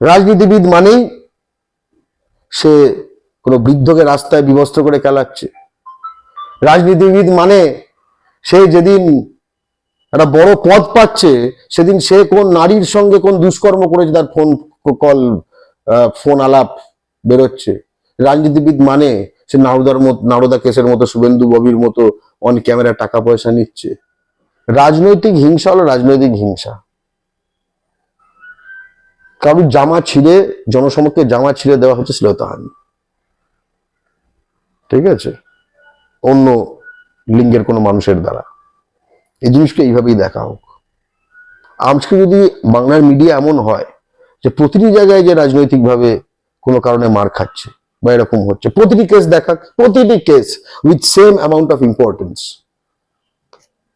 রাজনীতিবিদ মানেই সে কোনো বৃদ্ধকে রাস্তায় বিবস্ত্র করে খেলাচ্ছে। রাজনীতিবিদ মানে সে যেদিন একটা বড় পদ পাচ্ছে, সেদিন সে কোন নারীর সঙ্গে কোন দুষ্কর্ম করেছে তার ফোন, কল ফোন আলাপ বেরোচ্ছে। রাজনীতিবিদ মানে সে নারদার মতো, নারদা কেসের মতো, শুভেন্দু ববির মতো অন ক্যামেরা টাকা পয়সা নিচ্ছে। রাজনৈতিক হিংসা হলো রাজনৈতিক হিংসা। কারোর জামা ছিঁড়ে, জনসমক্ষে জামা ছিঁড়ে দেওয়া হচ্ছে শ্লীলতাহানি ঠিক আছে? অন্য লিঙ্গের কোনো মানুষের দ্বারা। এই জিনিসকে এইভাবেই দেখা হোক। আজকে যদি বাংলার মিডিয়া এমন হয় যে প্রতিটি জায়গায় যে রাজনৈতিকভাবে কোনো কারণে মার খাচ্ছে বা এরকম হচ্ছে, প্রতিটি কেস দেখা প্রতিটি case with same amount of importance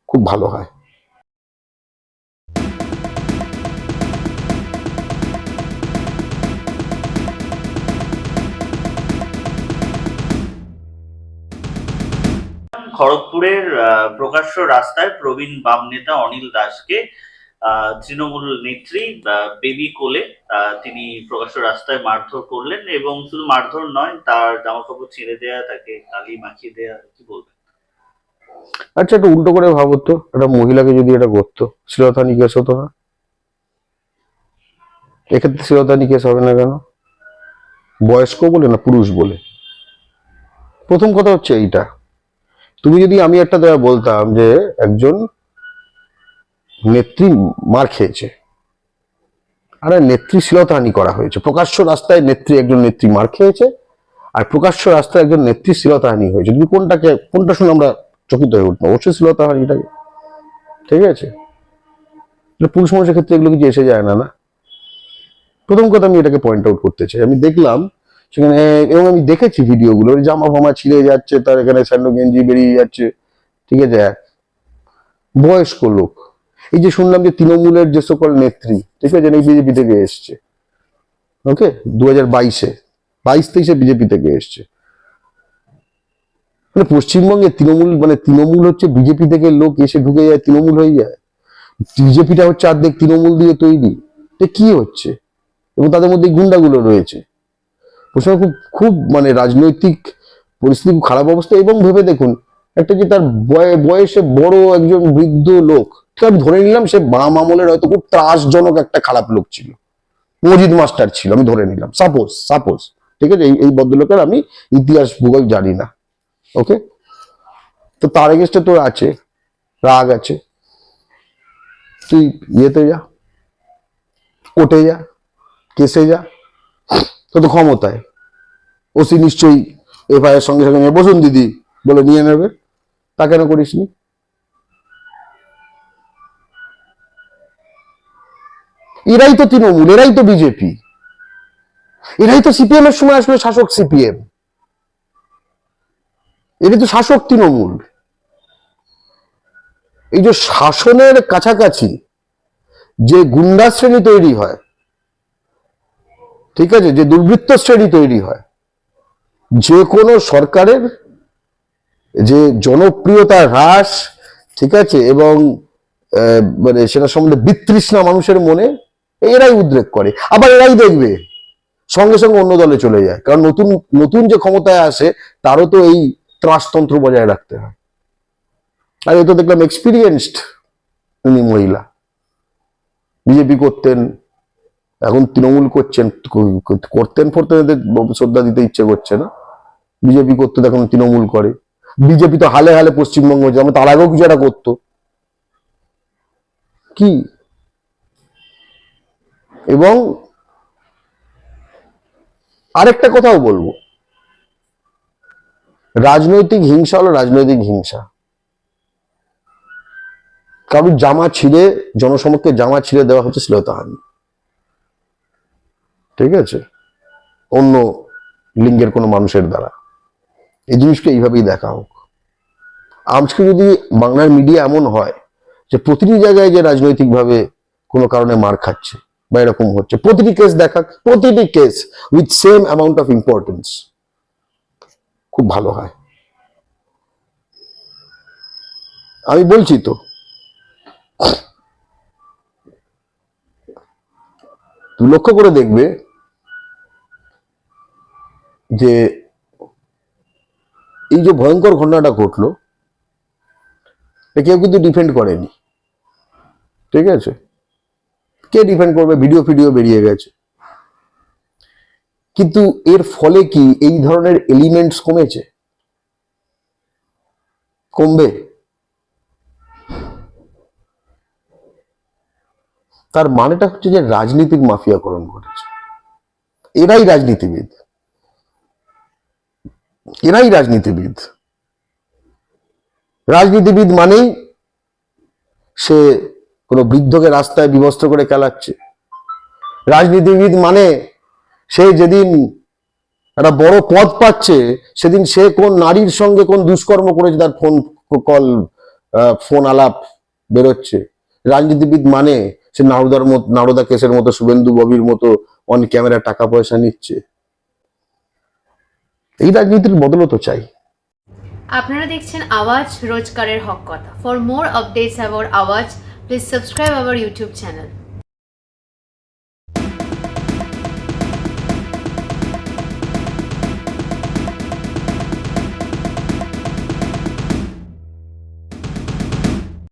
খুব ভালো হয়। খড়গপুরের প্রকাশ্য রাস্তায় প্রবীণ বাম নেতা অনিল দাসকে তৃণমূল নেত্রী বেবি কোলে তিনি প্রকাশ্য রাস্তায় মারধর করলেন এবং শুধু মারধর নয়, তার জামা কাপড় ছিঁড়ে দেয়া, তাকে কালি মাখিয়ে দেয়া, কি বলবেন? আচ্ছা একটু উল্টো করে ভাবো একটা মহিলাকে যদি এটা করতো শ্লীলতাহানি কেস হতো না? এক্ষেত্রে শ্লীলতাহানি কেস হবে না কেন? বয়স্ক বলে না পুরুষ বলে? প্রথম কথা হচ্ছে এইটা। তুমি যদি আমি একটা দেওয়া বলতাম যে একজন নেত্রী মার খেয়েছে, আরে নেত্রী শ্লীলতাহানি করা হয়েছে। প্রকাশ্য রাস্তায় নেত্রী একজন নেত্রী মার খেয়েছে, আর প্রকাশ্য রাস্তায় একজন নেত্রী শ্লীলতাহানি হয়েছে। তুমি কোনটাকে, কোনটা শুনে আমরা চকিত হয়ে উঠবো? অবশ্যই শ্লীলতাহানিটাকে ঠিক আছে? পুরুষ মানুষের ক্ষেত্রে এগুলো কিছু এসে যায় না না? প্রথম কথা আমি এটাকে পয়েন্ট আউট করতে চাই। আমি দেখলাম সেখানে, এবং আমি দেখেছি ভিডিওগুলো জামা ফামা ছিঁড়ে যাচ্ছে, তার এখানে স্যান্ডো গেঞ্জি বেরিয়ে যাচ্ছে, ঠিক আছে? বয়স্ক লোক। এই যে শুনলাম যে তৃণমূলের যে সকল নেত্রী, ঠিক আছে, এই বিজেপি থেকে এসছে। ওকে? দু হাজার বাইশে, বাইশ তেইশে বিজেপি থেকে এসছে। মানে পশ্চিমবঙ্গে তৃণমূল মানে তৃণমূল হচ্ছে বিজেপি থেকে লোক এসে ঢুকে যায়, তৃণমূল হয়ে যায়। বিজেপিটা হচ্ছে অর্ধেক তৃণমূল দিয়ে তৈরি। কি হচ্ছে? এবং তাদের মধ্যে গুন্ডাগুলো রয়েছে। পশ্চিমবঙ্গে খুব খুব মানে রাজনৈতিক পরিস্থিতি, খুব খারাপ অবস্থা। এবং ভেবে দেখুন, একটা যে তার বয়ে- বয়সে বড় একজন বৃদ্ধ লোক আমি ধরে নিলাম সে বাম আমলের হয়তো খুব ত্রাসজনক একটা খারাপ লোক ছিল। মজিদ মাস্টার ছিল, আমি ধরে নিলাম। সাপোজ সাপোজ, ঠিক আছে? এই এই ভদ্রলোকের আমি ইতিহাস ভূগোল জানি না, ওকে? তো তার এগেস্টে তোর আছে, রাগ আছে। তুই ইয়েতে যা, কোর্টে যা, কেসে যা তো তো ক্ষমতায়। ওসি নিশ্চয়ই এফআইআর সঙ্গে সঙ্গে নিয়ে বসুন দিদি বলে নিয়ে নেবে। তা কেন করিসনি এরাই তো তৃণমূল, এরাই তো বিজেপি। এরাই তো সিপিএম এর সময় আসলে শাসক সিপিএম। এটাই তো শাসক তৃণমূল। এই যে শাসনের কাছাকাছি যে গুন্ডা শ্রেণি তৈরি হয়, ঠিক আছে? যে দুর্বৃত্ত শ্রেণি তৈরি হয় যে কোনো সরকারের যে জনপ্রিয়তা হ্রাস, ঠিক আছে, এবং মানে সেটা সম্বন্ধে বিতৃষ্ণা মানুষের মনে, এরাই উদ্রেক করে। আবার এরাই দেখবে, সঙ্গে সঙ্গে অন্য দলে চলে যায়। কারণ নতুন নতুন যে ক্ষমতায় আসে, তারও তো এই ত্রাসতন্ত্র বজায় রাখতে হয়। আর এ তো দেখলাম এক্সপিরিয়েন্সড উনি মহিলা। বিজেপি করতেন এখন তৃণমূল করছেন, করতেন ফোরতেন এদের শ্রদ্ধা দিতে ইচ্ছে করছে না। বিজেপি করতে এখন তৃণমূল করে। বিজেপি তো হালে হালে পশ্চিমবঙ্গ যেমন তার আগেও কিছু একটা করতো। কি? এবং আরেকটা কথাও বলব। রাজনৈতিক হিংসা হলো রাজনৈতিক হিংসা। কারোর জামা ছিঁড়ে, জনসমক্ষে জামা ছিঁড়ে দেওয়া হচ্ছে শ্লীলতাহানি। ঠিক আছে? অন্য লিঙ্গের কোনো মানুষের দ্বারা। এই জিনিসকে এইভাবেই দেখা হোক। আজকে যদি বাংলার মিডিয়া এমন হয় যে প্রতিটি জায়গায় যে রাজনৈতিকভাবে কোনো কারণে মার খাচ্ছে বা এরকম হচ্ছে, প্রতিটি কেস দেখা প্রতিটি case with same amount of importance খুব ভালো হয়। আমি বলছি তো লক্ষ্য করে দেখবে যে এই যে ভয়ঙ্কর ঘটনাটা ঘটলো কেউ কিন্তু ডিফেন্ড করেনি। ঠিক আছে? কে ডিফেন্ড করবে? ভিডিও ফিডিও বেরিয়ে গেছে। কিন্তু এর ফলে কি এই ধরনের এলিমেন্টস কমেছে? কমবে। তার মানেটা হচ্ছে যে রাজনীতিক মাফিয়াকরণ ঘটেছে। এরাই রাজনীতিবিদ। এরাই রাজনীতিবিদ। রাজনীতিবিদ মানেই সে কোনো বৃদ্ধকে রাস্তায় বিবস্ত্র করে খেলাচ্ছে। রাজনীতিবিদ মানে সে যেদিন একটা বড় পদ পাচ্ছে, সেদিন সে কোন নারীর সঙ্গে কোন দুষ্কর্ম করেছে তার ফোন, কল ফোন আলাপ বেরোচ্ছে। রাজনীতিবিদ মানে সে নারদার মতো, নারদা কেসের মতো, শুভেন্দু ববির মতো অন ক্যামেরা টাকা পয়সা নিচ্ছে। এই রাজনীতির বদলও তো চাই। আপনারা দেখছেন আওয়াজ রোজকারের হক কথা। For more updates about Awaaz please subscribe our YouTube channel